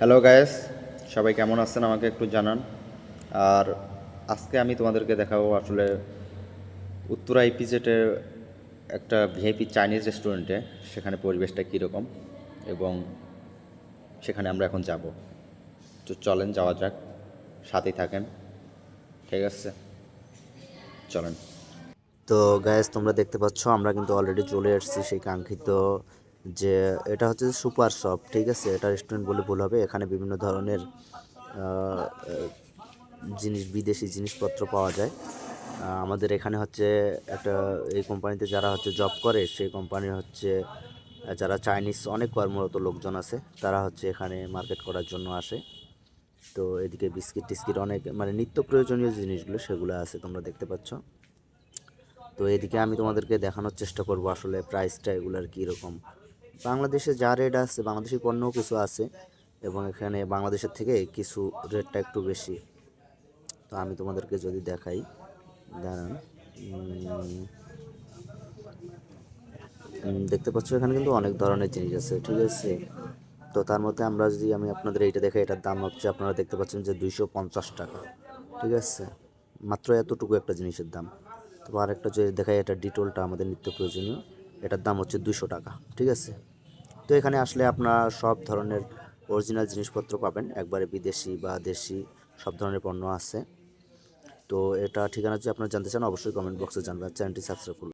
Hello guys সবাই কেমন আছেন? আমাকে একটু জানান। আর আজকে আমি তোমাদেরকে দেখাবো আসলে উত্তরা ইপিজেটের একটা ভিআইপি চাইনিজ রেস্টুরেন্টে সেখানে পরিবেশটা কীরকম এবং সেখানে আমরা এখন যাব। তো চলেন, যাওয়া যাক। সাথেই থাকেন। ঠিক আছে? চলেন। তো গ্যাস তোমরা দেখতে পাচ্ছ, আমরা কিন্তু অলরেডি চলে এসেছি সেই কাঙ্ক্ষিত যে এটা হচ্ছে সুপার শপ, ঠিক আছে? এটা রেস্টুরেন্ট বলে ভুল হবে। এখানে বিভিন্ন ধরনের জিনিস, বিদেশি জিনিসপত্র পাওয়া যায়। আমাদের এখানে হচ্ছে একটা, এই কোম্পানিতে যারা হচ্ছে জব করে, সেই কোম্পানির হচ্ছে, যারা চাইনিজ অনেক কর্মরত লোকজন আছে, তারা হচ্ছে এখানে মার্কেট করার জন্য আসে। তো এদিকে বিস্কিট টিস্কিট অনেক মানে নিত্য প্রয়োজনীয় জিনিসগুলো সেগুলো আছে, তোমরা দেখতে পাচ্ছ। তো এদিকে আমি তোমাদেরকে দেখানোর চেষ্টা করব আসলে প্রাইসটা এগুলার কীরকম। বাংলাদেশে যা রেট আছে, বাংলাদেশি পণ্যও কিছু আছে? এবং এখানে বাংলাদেশের থেকে কিছু রেটটা একটু বেশি। তো আমি তোমাদেরকে যদি দেখাই, দাঁড়ান দেখতে পাচ্ছ এখানে কিন্তু অনেক ধরনের জিনিস আছে, ঠিক আছে? তো তার মধ্যে আমরা যদি আমি আপনাদের এইটা দেখাই, এটার দাম হচ্ছে আপনারা দেখতে পাচ্ছেন যে দুইশো পঞ্চাশ টাকা, ঠিক আছে? মাত্র এতটুকু একটা জিনিসের দাম। তো আরেকটা যদি দেখাই, এটা ডিটোলটা আমাদের নিত্য প্রয়োজনীয়, এটার দাম হচ্ছে দুশো টাকা, ঠিক আছে? তো এখানে আসলে আপনারা সব ধরনের অরিজিনাল জিনিসপত্র পাবেন। একবারে বিদেশি বা দেশি সব ধরনের পণ্য আছে। তো এটা ঠিকানা যদি আপনারা জানতে চান, অবশ্যই কমেন্ট বক্সে জানবেন। চ্যানেলটি সাবস্ক্রাইব করুন।